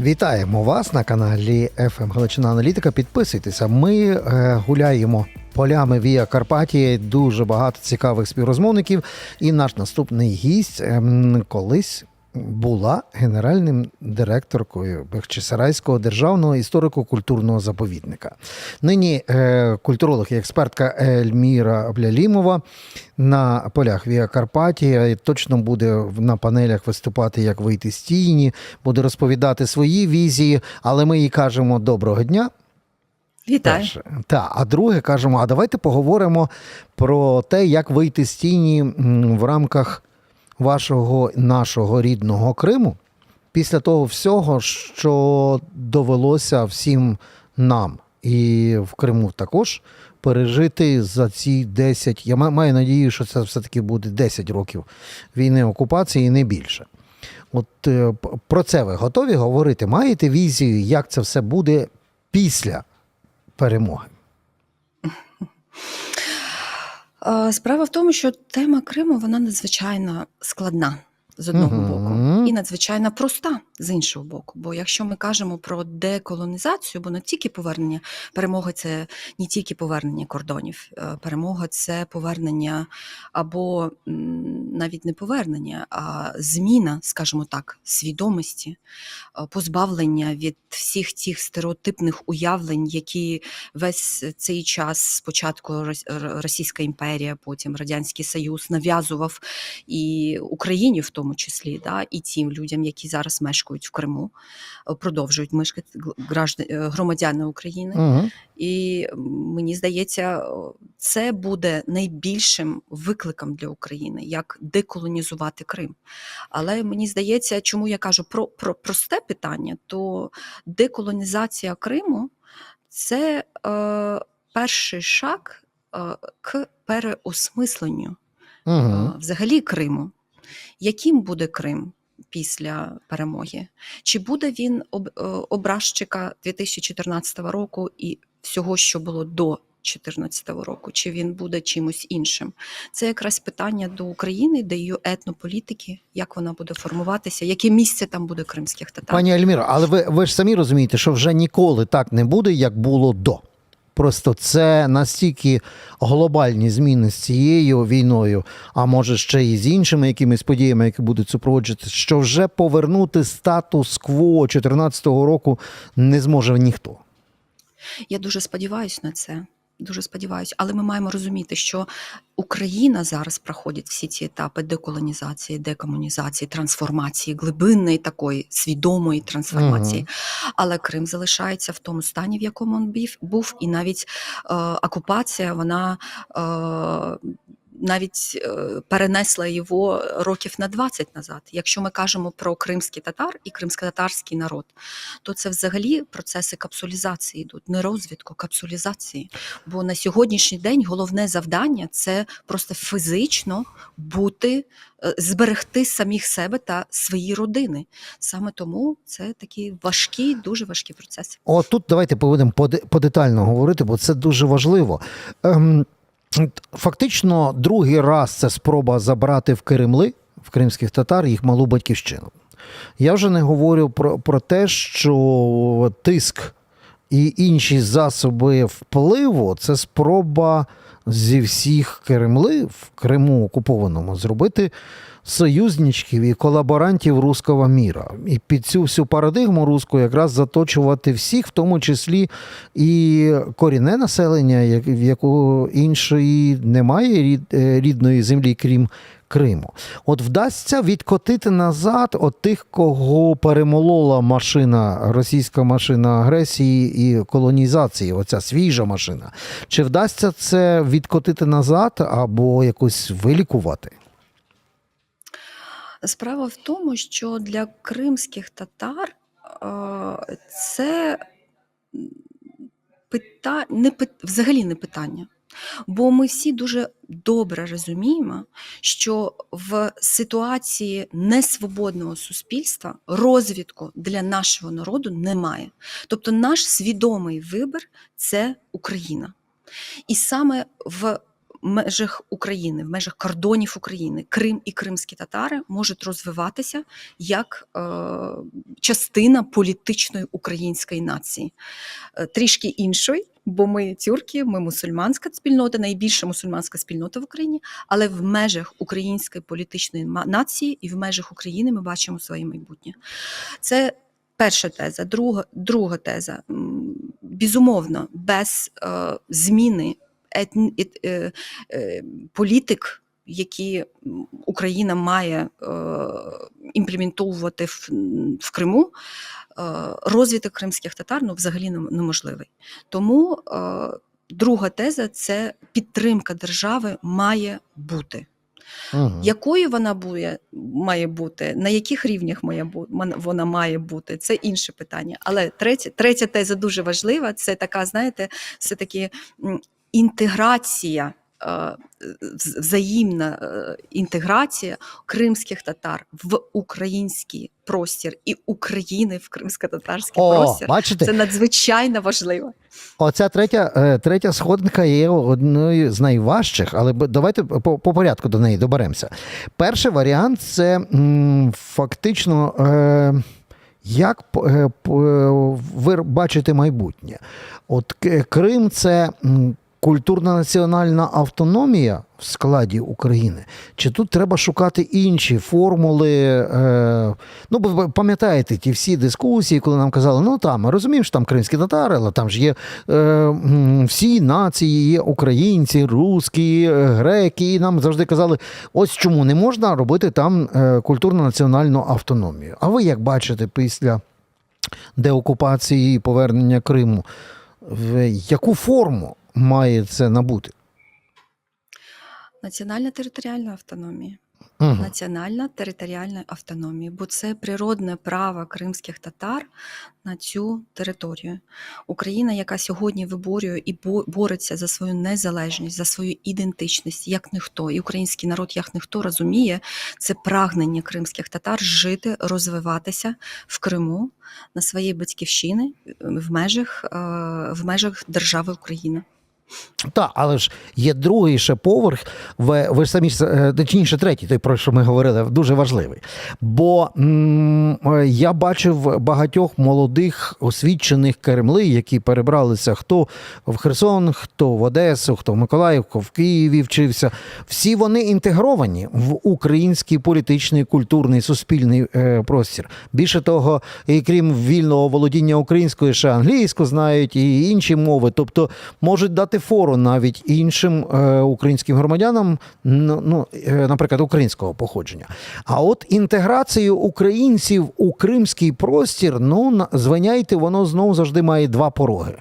Вітаємо вас на каналі FM Галичина Аналітика. Підписуйтеся. Ми е, гуляємо полями Віа Карпатії. Дуже багато цікавих співрозмовників. І наш наступний гість ем, колись була генеральним директоркою Бехчисарайського державного історико-культурного заповідника. Нині е, культуролог і експертка Ельміра Блялімова на полях Віа Карпатія точно буде на панелях виступати, як вийти з тіні, буде розповідати свої візії, але ми їй кажемо доброго дня. Вітаю. Та, а друге кажемо, а давайте поговоримо про те, як вийти з тіні в рамках вашого нашого рідного Криму після того всього, що довелося всім нам і в Криму також пережити за ці 10, я маю надію, що це все-таки буде 10 років війни окупації і не більше. От е, про це ви готові говорити? Маєте візію, як це все буде після перемоги? Справа в тому, що тема Криму вона надзвичайно складна з одного боку і надзвичайно проста з іншого боку. Бо якщо ми кажемо про деколонізацію, бо не тільки повернення, перемога це не тільки повернення кордонів, е, перемога це повернення або навіть не повернення, а зміна, скажімо так, свідомості, е, позбавлення від всіх тих стереотипних уявлень, які весь цей час спочатку Рос- Російська імперія, потім Радянський Союз нав'язував і Україні, в тому числі, да, і тим людям, які зараз мешкають в Криму, е, продовжують мешкати е, громадяни України. Угу. І мені здається, це буде найбільшим викликом для України, як деколонізувати Крим. Але мені здається, чому я кажу про, про просте питання, то деколонізація Криму це е, перший шаг е, к переосмисленню Угу. е, взагалі Криму. Яким буде Крим після перемоги? Чи буде він е, образчика 2014 року і всього, що було до 2014 року, чи він буде чимось іншим? Це якраз питання до України, до її етнополітики, як вона буде формуватися, яке місце там буде кримських татар. Пані Альміра, але ви, ви ж самі розумієте, що вже ніколи так не буде, як було до. Просто це настільки глобальні зміни з цією війною, а може ще і з іншими якимись подіями, які будуть супроводжуватися, що вже повернути статус-кво 2014 року не зможе ніхто. Я дуже сподіваюся на це. Дуже сподіваюся, але ми маємо розуміти, що Україна зараз проходить всі ці етапи деколонізації, декомунізації, трансформації, глибинної такої свідомої трансформації. Але Крим залишається в тому стані, в якому він був, і навіть е, окупація вона е, навіть е, перенесла його років на 20 назад. Якщо ми кажемо про кримський татар і кримсько-татарський народ, то це взагалі процеси капсулізації йдуть, не розвитку, капсулізації. Бо на сьогоднішній день головне завдання це просто фізично бути, е, зберегти самих себе та свої родини. Саме тому це такі важкі, дуже важкі процеси. От тут давайте будемо поде- подетально говорити, бо це дуже важливо. Ем, фактично, другий раз це спроба забрати в Кремли, в кримських татар, їх малу батьківщину. Я вже не говорю про, про те, що тиск і інші засоби впливу це спроба зі всіх Кремли в Криму окупованому зробити союзничків і колаборантів руського міра. І під цю всю парадигму руську якраз заточувати всіх, в тому числі і корінне населення, в яку іншої немає е, рідної землі, крім Криму. От вдасться відкотити назад от тих, кого перемолола машина, російська машина агресії і колонізації, оця свіжа машина. Чи вдасться це відкотити назад або якось вилікувати? Справа в тому, що для кримських татар е, це пита... не пит... взагалі не питання. Бо ми всі дуже добре розуміємо, що в ситуації несвободного суспільства розвитку для нашого народу немає. Тобто наш свідомий вибір це Україна. І саме в межах України, в межах кордонів України, Крим і кримські татари можуть розвиватися як е, частина політичної української нації, Е, трішки іншої. Бо ми тюрки, ми мусульманська спільнота, найбільша мусульманська спільнота в Україні, але в межах української політичної нації і в межах України ми бачимо своє майбутнє. Це перша теза. Друга, друга теза. Безумовно, без е, зміни Етні, е, е, політик, які Україна має е, імплементовувати в, в Криму, е, розвиток кримських татар ну, взагалі неможливий. Тому е, друга теза це підтримка держави має бути. Мгм. Якою вона буде, має бути, на яких рівнях має вона має бути, це інше питання. Але третя, третя теза дуже важлива. Це така, знаєте, все-таки інтеграція. Е, вз- Взаємна е, інтеграція кримських татар в український простір і України в кримсько-татарський О, простір. бачите, Це надзвичайно важливо. Оця третя, е, третя сходинка є одною з найважчих, але давайте по, по порядку до неї доберемося. Перший варіант це м, фактично. Е, як ви бачите майбутнє? От Крим це культурна національна автономія в складі України. Чи тут треба шукати інші формули? Е, ну, бо пам'ятаєте ті всі дискусії, коли нам казали, ну там ми розуміємо, що там кримські татари, але там ж є е, всі нації, є українці, русські, е, греки. І нам завжди казали, ось чому не можна робити там е, культурно-національну автономію. А ви як бачите після деокупації і повернення Криму, в яку форму має це набути? Національна територіальна автономія. Угу. національна територіальна автономія, бо це природне право кримських татар на цю територію. Україна, яка сьогодні виборює і бо- бореться за свою незалежність, за свою ідентичність, як ніхто, і український народ, як ніхто розуміє, це прагнення кримських татар жити, розвиватися в Криму на своїй батьківщині в межах, е, в межах держави Україна. Так, але ж є другий ще поверх. Ви, ви ж самі е, точніше, третій, той, про що ми говорили, дуже важливий. Бо м, е, я бачив багатьох молодих освічених Кремли, які перебралися хто в Херсон, хто в Одесу, хто в Миколаївку, в Києві вчився. Всі вони інтегровані в український політичний, культурний, суспільний е, простір. Більше того, і крім вільного володіння українською, ще англійську знають і інші мови. Тобто можуть дати фору навіть іншим е, українським громадянам, ну, е, наприклад, українського походження. А от інтеграцію українців у кримський простір, ну звиняйте, воно знову завжди має два пороги: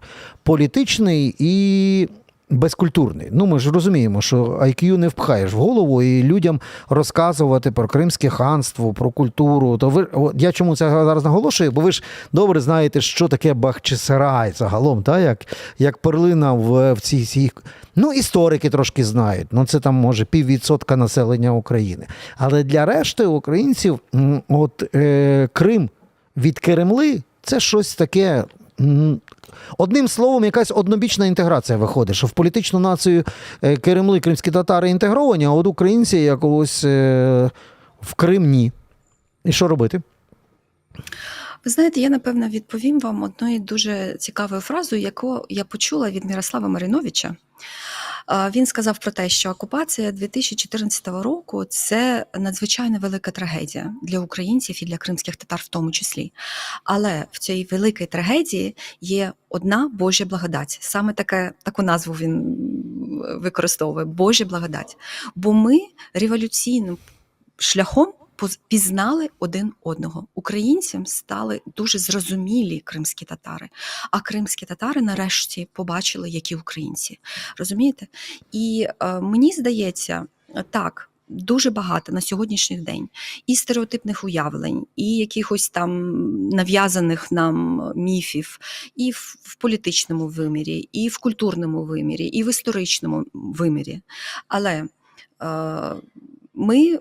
політичний і. Безкультурний. Ну, ми ж розуміємо, що IQ не впхаєш в голову і людям розказувати про кримське ханство, про культуру. То ви я чому це зараз наголошую? Бо ви ж добре знаєте, що таке Бахчисарай загалом, та як, як перлина в, в цій цій. Ну, історики трошки знають. Ну, це там може піввідсотка населення України. Але для решти українців, от е, Крим від Керемли це щось таке. Одним словом, якась однобічна інтеграція виходить, що в політичну націю Кремли, кримські татари інтегровані, а от українці якогось е, в Крим ні. І що робити? Ви знаєте, я напевно відповім вам одною дуже цікавою фразою, яку я почула від Мирослава Мариновича. Він сказав про те, що окупація 2014 року це надзвичайно велика трагедія для українців і для кримських татар, в тому числі. Але в цій великій трагедії є одна Божа благодать. Саме таке, таку назву він використовує Божа благодать. Бо ми революційним шляхом пізнали один одного. Українцям стали дуже зрозумілі кримські татари, а кримські татари нарешті побачили, які українці. Розумієте? І е, мені здається, так. Дуже багато на сьогоднішній день і стереотипних уявлень, і якихось там нав'язаних нам міфів, і в, політичному вимірі, і в культурному вимірі, і в історичному вимірі. Але е, ми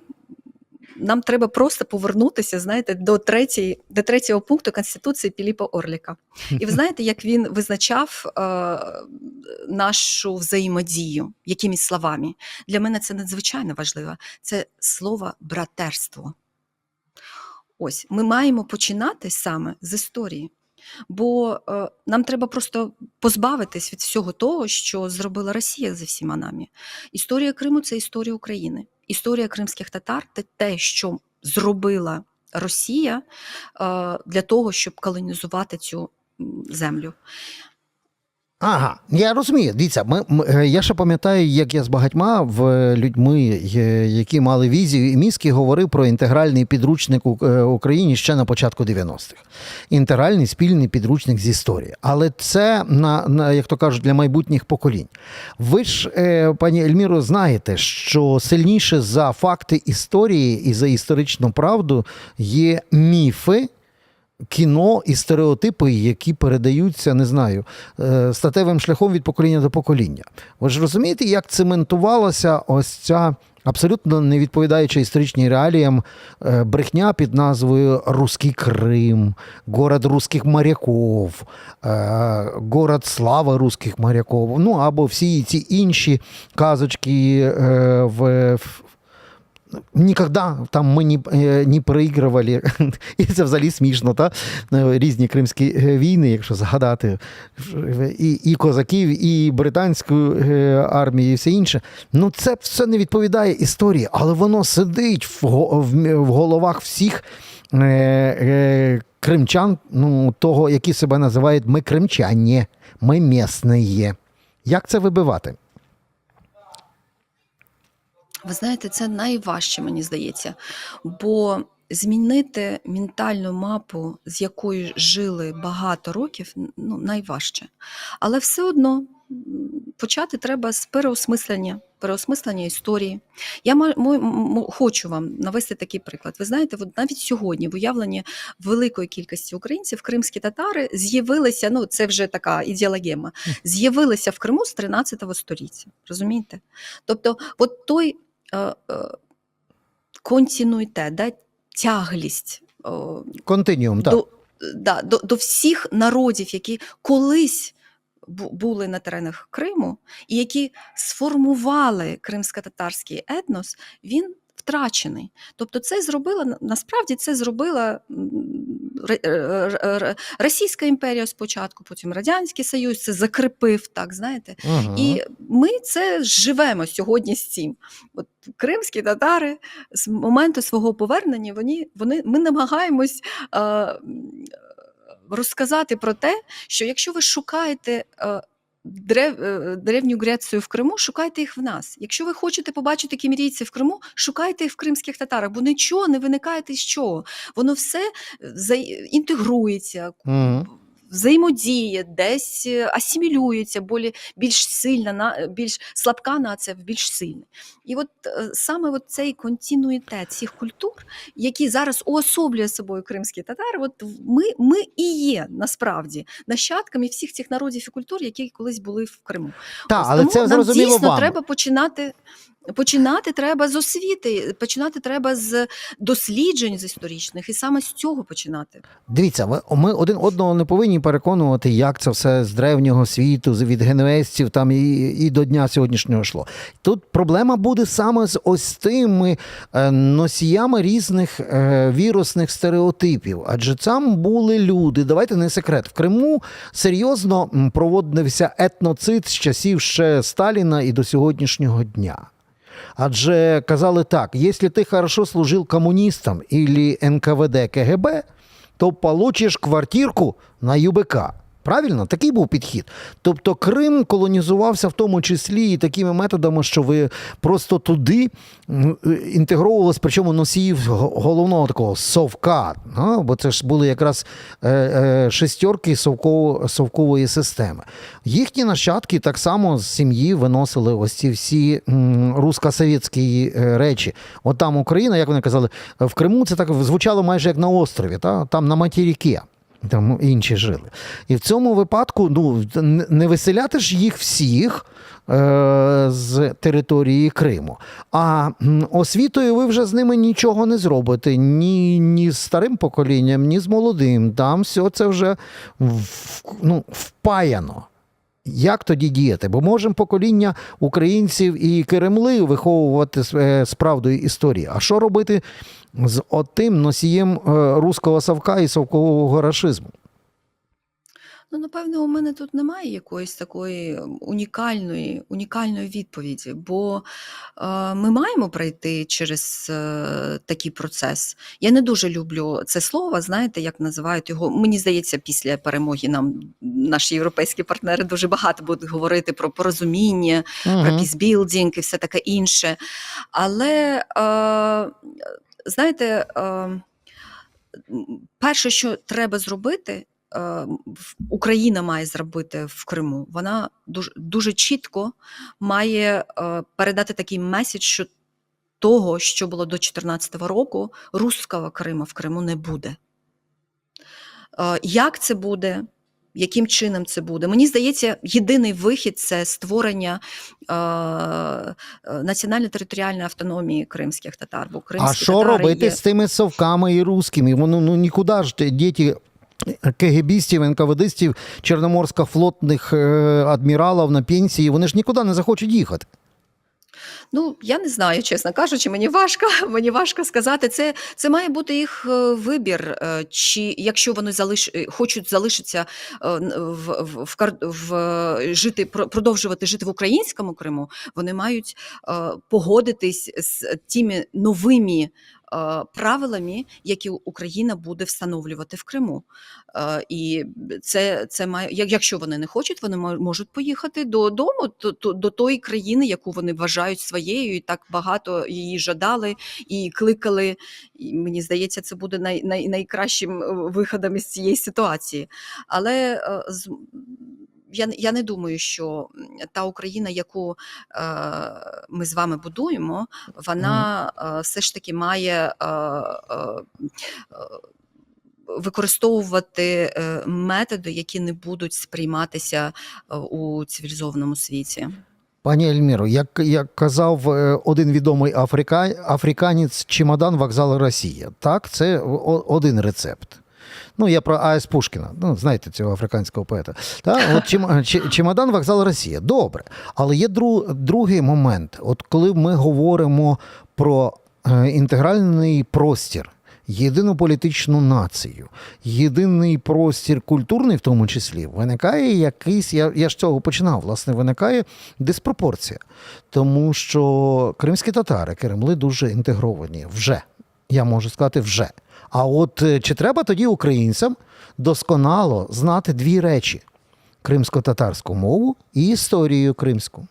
нам треба просто повернутися, знаєте, до третьої, до третього пункту Конституції Піліпа Орліка. І ви знаєте, як він визначав е, нашу взаємодію, якимись словами. Для мене це надзвичайно важливо. Це слово братерство. Ось ми маємо починати саме з історії. Бо е, нам треба просто позбавитись від всього того, що зробила Росія за всіма нами. Історія Криму це історія України. Історія кримських татар це те, що зробила Росія е, для того, щоб колонізувати цю землю. Ага, я розумію. Дивіться, ми, ми, е, я ще пам'ятаю, як я з багатьма в людьми, е, які мали візію і мізки, говорив про інтегральний підручник у е, Україні ще на початку 90-х. Інтегральний спільний підручник з історії. Але це на, на як то кажуть, для майбутніх поколінь. Ви ж, е, пані Ельміро, знаєте, що сильніше за факти історії і за історичну правду є міфи кіно і стереотипи, які передаються, не знаю, е, статевим шляхом від покоління до покоління. Ви ж розумієте, як цементувалася ось ця абсолютно не відповідаюча історичним реаліям е, брехня під назвою Руський Крим, город русських моряков, е, город слава русських моряков, ну або всі ці інші казочки в. Ніколи там ми не, е, не проігрували, і це взагалі смішно, та? Е, різні кримські е, війни, якщо згадати, і, і козаків, і британську е, армію, і все інше. Ну, це все не відповідає історії, але воно сидить в, в, в головах всіх е, е, кримчан, ну, того, які себе називають ми кримчані, ми місні. Як це вибивати? Ви знаєте, це найважче, мені здається, бо змінити ментальну мапу, з якою жили багато років, ну, найважче. Але все одно почати треба з переосмислення, переосмислення історії. Я хочу вам навести такий приклад. Ви знаєте, от навіть сьогодні в уявленні великої кількості українців кримські татари з'явилися, ну це вже така ідеологема, з'явилися в Криму з 13 століття. Розумієте? Тобто, от той континуїтет, да, тяглість е, Континіум, так. до, да, до, до всіх народів, які колись були на теренах Криму, і які сформували кримсько-татарський етнос, він втрачений. Тобто, це зробила насправді це зробила Р- Російська імперія спочатку, потім Радянський Союз це закріпив, так знаєте. Угу. І ми це живемо сьогодні з цим. От кримські татари з моменту свого повернення вони, вони ми намагаємось е, розказати про те, що якщо ви шукаєте. Е, Древ, е, древню Грецію в Криму, шукайте їх в нас. Якщо ви хочете побачити кімірійці в Криму, шукайте їх в кримських татарах, бо нічого не виникає з чого. Воно все е, інтегрується, Угу. Взаємодіє, десь е, асимілюється, болі, більш сильна, на, більш слабка нація в більш сильна. І от е, саме от цей континуїтет цих культур, які зараз уособлює собою кримські татари, от ми, ми і є насправді нащадками всіх цих народів і культур, які колись були в Криму. Ось але тому це нам зрозуміло дійсно вам. треба починати. Починати треба з освіти, починати треба з досліджень з історичних, і саме з цього починати. Дивіться, ми, ми один одного не повинні переконувати, як це все з древнього світу, від генуезців там і, і до дня сьогоднішнього йшло. Тут проблема буде саме з ось тими е, носіями різних е, вірусних стереотипів. Адже там були люди. Давайте не секрет. В Криму серйозно проводився етноцид з часів ще Сталіна і до сьогоднішнього дня. Адже казали так: якщо ти хорошо служив комуністам или НКВД КГБ, то получиш квартирку на ЮБК. Правильно, такий був підхід. Тобто Крим колонізувався в тому числі і такими методами, що ви просто туди е, інтегровувалися, причому носіїв головного такого совка. а, Бо це ж були якраз е, е, шестерки совково, совкової системи. Їхні нащадки так само з сім'ї виносили ось ці всі русско-совєтські речі. От там Україна, як вони казали, в Криму це так звучало майже як на острові, та? там на материкі. Там інші жили. І в цьому випадку ну, не виселяти ж їх всіх е, з території Криму. А освітою ви вже з ними нічого не зробите. Ні, ні з старим поколінням, ні з молодим. Там все це вже в, ну, впаяно. Як тоді діяти? Бо можемо покоління українців і Кремли виховувати е, з правдою історії. А що робити з отим носієм е, руського совка і совкового рашизму? Ну, напевно, у мене тут немає якоїсь такої ем, унікальної, унікальної відповіді, бо е, ми маємо пройти через е, такий процес. Я не дуже люблю це слово, знаєте, як називають його. Мені здається, після перемоги нам наші європейські партнери дуже багато будуть говорити про порозуміння, про пісбілдинг і все таке інше. Але е, знаєте, е, перше, що треба зробити, е, Україна має зробити в Криму, вона дуже, дуже чітко має е, передати такий меседж, що того, що було до 2014 року, руського Крима в Криму не буде. Е, Як це буде? Яким чином це буде? Мені здається, єдиний вихід це створення е, е, національно-територіальної автономії кримських татар. Бо А кримські що робити є... з тими совками і русскими? Воно ну нікуди ж діти КГБістів, НКВДистів, чорноморсько-флотних е, адміралів на пенсії, вони ж нікуди не захочуть їхати. Ну, я не знаю, чесно кажучи, мені важко, мені важко сказати. Це, це має бути їх е, вибір. е, Чи якщо вони залиш, е, хочуть залишитися в, в, в, в жити, продовжувати жити в українському Криму, вони мають погодитись з тими новими. Е, Правилами, які Україна буде встановлювати в Криму, Е, і це, це має, якщо вони не хочуть, вони мо- можуть поїхати додому, до, до, тої країни, яку вони вважають своєю, і так багато її жадали і кликали. І мені здається, це буде най, най, найкращим е, виходом із цієї ситуації. Але з- я, я не думаю, що та Україна, яку е, ми з вами будуємо, вона е, все ж таки має. Е, е, Використовувати е, методи, які не будуть сприйматися е, у цивілізованому світі. Пані Ельміро, як, як казав е, один відомий африка, африканець чемодан вокзал Росія. Так, це один рецепт. Ну, я про А.С. Пушкіна, ну, знаєте, цього африканського поета. Та? От чем, чи- чемодан вокзал Росія. Добре. Але є дру, другий момент. От коли ми говоримо про е, інтегральний простір, єдину політичну націю, єдиний простір культурний, в тому числі, виникає якийсь, я, я ж цього починав, власне, виникає диспропорція. Тому що кримські татари, кремли дуже інтегровані вже. Я можу сказати, вже. А от е, чи треба тоді українцям досконало знати дві речі: кримсько-татарську мову і історію кримську?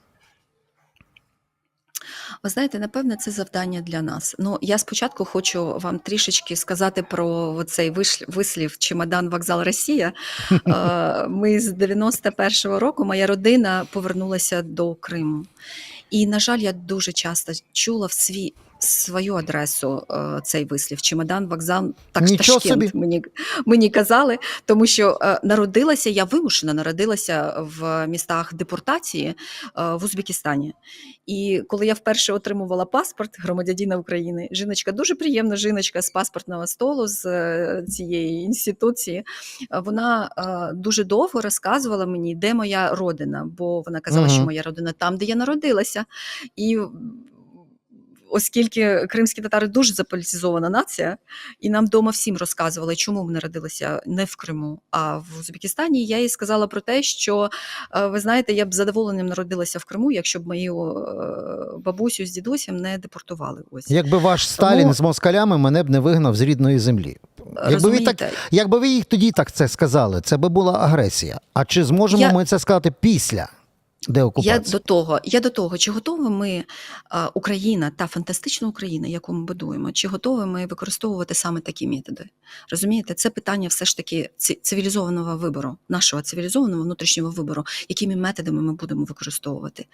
Ви знаєте, напевне, це завдання для нас. Ну, я спочатку хочу вам трішечки сказати про цей вислів чемодан вокзал Росія. Е, Ми з 91-го року, моя родина повернулася до Криму. І, на жаль, я дуже часто чула в свій. Свою адресу е, цей вислів чемодан, вокзал, так собі. мені, мені казали, тому що е, народилася, я вимушена народилася в містах депортації е, в Узбекистані. І коли я вперше отримувала паспорт громадянина України, жіночка, дуже приємна жіночка з паспортного столу з цієї інституції, вона дуже довго розказувала мені, де моя родина, бо вона казала, Мгм. що моя родина там, де я народилася. І Оскільки кримські татари дуже заполітизована нація, і нам вдома всім розказували, чому ми народилися не в Криму, а в Узбекистані. Я їй сказала про те, що е, ви знаєте, я б з задоволенням народилася в Криму, якщо б мою е, бабусю з дідусем не депортували. Ось Якби ваш Сталін Тому- з москалями мене б не вигнав з рідної землі. Якби ви, так, якби ви їх тоді так це сказали, це би була агресія. А чи зможемо Я- ми це сказати після Я деокупації? до того, я до того, чи готові ми, Україна, та фантастична Україна, яку ми будуємо, чи готові ми використовувати саме такі методи? Розумієте, це питання все ж таки цивілізованого вибору, нашого цивілізованого внутрішнього вибору, якими методами ми будемо використовувати.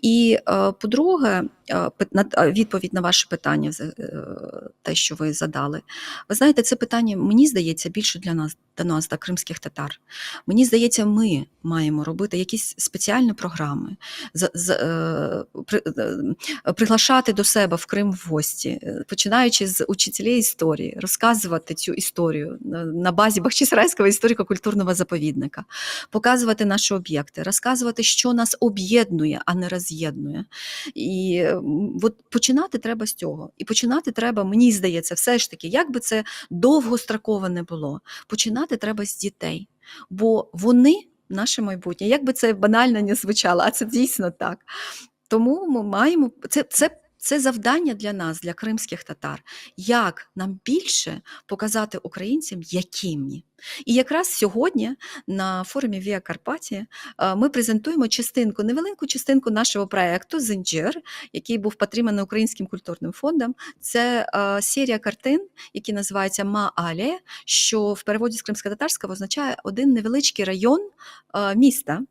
І е, по-друге, е, е, відповідь на ваше питання, те, що ви задали. Ви знаєте, це питання, мені здається, більше для нас, до нас, до кримських татар. Мені здається, ми маємо робити якісь спеціальні програми, з, з, е, при, е, приглашати до себе в Крим в гості, е, починаючи з учителів історії, розказувати цю історію на, на базі Бахчисарайського історико-культурного заповідника, показувати наші об'єкти, розказувати, що нас об'єднує, а не роз'єднує. І от починати треба з цього. І починати треба, мені здається, все ж таки, як би це довгостроково не було, починати треба з дітей, бо вони наше майбутнє. Як би це банально не звучало, а це дійсно так. Тому ми маємо це. це це завдання для нас, для кримських татар, як нам більше показати українцям, які ми. І якраз сьогодні на форумі Віа Карпатія е, ми презентуємо частинку, невелику частинку нашого проєкту Зинджир, який був підтриманий Українським культурним фондом. Це е, серія картин, які називаються Ма-Але, що в переводі з кримсько-татарського означає один невеличкий район е, міста.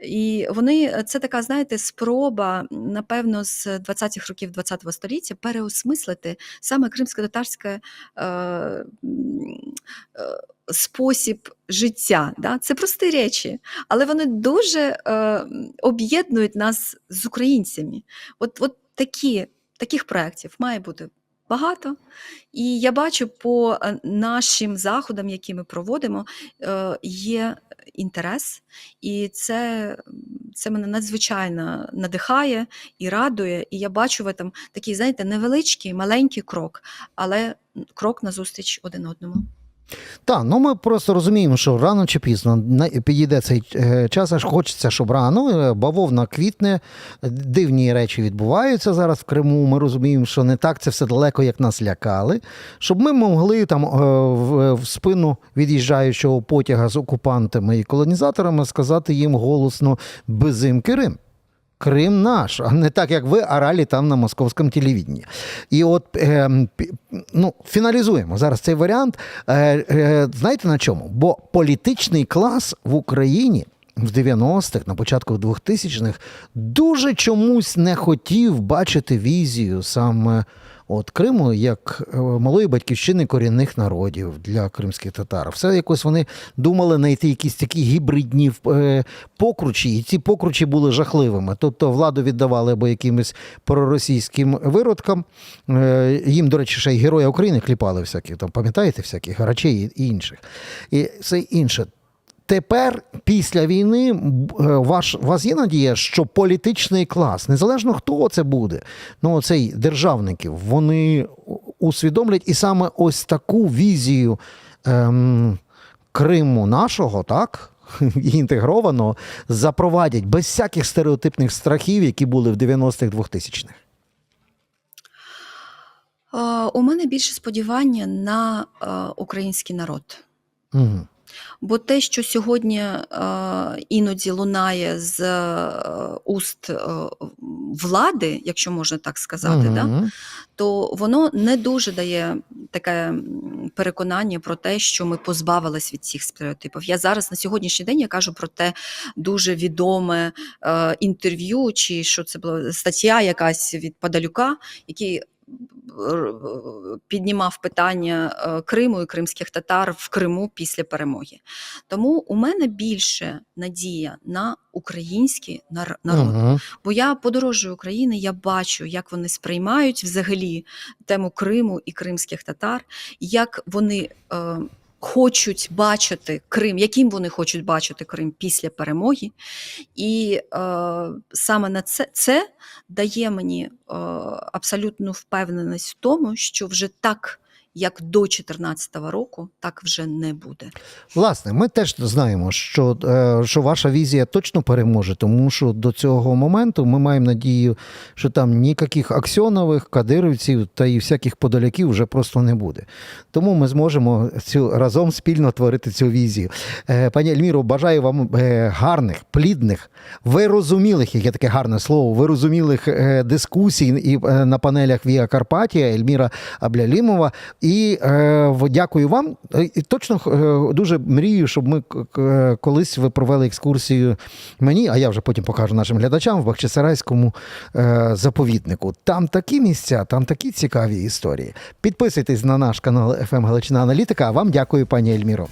І вони це така, знаєте, спроба, напевно, з 20-х років 20-го століття переосмислити саме кримсько-татарське е, е, спосіб життя. Да? Це прості речі, але вони дуже е, об'єднують нас з українцями. От, от такі, таких проєктів має бути. Багато. І я бачу по е, нашим заходам, які ми проводимо, е, є інтерес, і це, це мене надзвичайно надихає і радує. І я бачу в этом такий, знаєте, невеличкий, маленький крок, але крок назустріч один одному. Так, ну ми просто розуміємо, що рано чи пізно підійде цей е, час, аж хочеться, щоб рано. е, Бавовна квітне, дивні речі відбуваються зараз в Криму. Ми розуміємо, що не так це все далеко, як нас лякали. Щоб ми могли там е, в, спину від'їжджаючого потяга з окупантами і колонізаторами сказати їм голосно безим Крим. Крим наш, а не так, як ви орали там на московському телевіденні. І от е, ну, фіналізуємо зараз цей варіант. Е, е, знаєте на чому? Бо політичний клас в Україні в 90-х, на початку 2000-х, дуже чомусь не хотів бачити візію саме от Криму як е, малої батьківщини корінних народів для кримських татар. Все якось вони думали знайти якісь такі гібридні е, покручі, і ці покручі були жахливими. Тобто владу віддавали або якимось проросійським виродкам. Е, Їм, до речі, ще й Героя України кліпали всякі, там, пам'ятаєте, всяких гарачей і інших. І все інше. Тепер, після війни, е, ваш, вас є надія, що політичний клас, незалежно хто це буде, ну оцей державників, вони усвідомлять і саме ось таку візію ем, Криму нашого, так? Інтегрованого, запровадять без всяких стереотипних страхів, які були в 90-х 2000-х. Е, У мене більше сподівання на е, український народ. Угу. Бо те, що сьогодні е, іноді лунає з е, уст е, влади, якщо можна так сказати, да, то воно не дуже дає таке переконання про те, що ми позбавились від цих стереотипів. Я зараз на сьогоднішній день я кажу про те дуже відоме е, інтерв'ю, чи що це була стаття якась від Падалюка, який піднімав питання е, Криму і кримських татар в Криму після перемоги. Тому у мене більше надія на український нар- народ. Угу. Бо я подорожую України, я бачу, як вони сприймають взагалі тему Криму і кримських татар, як вони е, хочуть бачити Крим, яким вони хочуть бачити Крим після перемоги. І е, саме на це, це дає мені е, абсолютну впевненість в тому, що вже так. Як до 2014 року, так вже не буде. Власне, ми теж знаємо, що, е, що ваша візія точно переможе, тому що до цього моменту ми маємо надію, що там ніяких аксьонових, кадировців та і всяких подоляків вже просто не буде. Тому ми зможемо цю разом спільно творити цю візію. Е, Пані Ельміро, бажаю вам е, гарних, плідних, вирозумілих, яке таке гарне слово, вирозумілих дискусій і на панелях Віа Карпатія, Ельміра Аблялімова. І е, дякую вам. Е, І точно е, дуже мрію, щоб ми к- колись ви провели екскурсію мені, а я вже потім покажу нашим глядачам в Бахчисарайському е, заповіднику. Там такі місця, там такі цікаві історії. Підписуйтесь на наш канал «ФМ Галичина Аналітика. А вам дякую, пані Ельміро.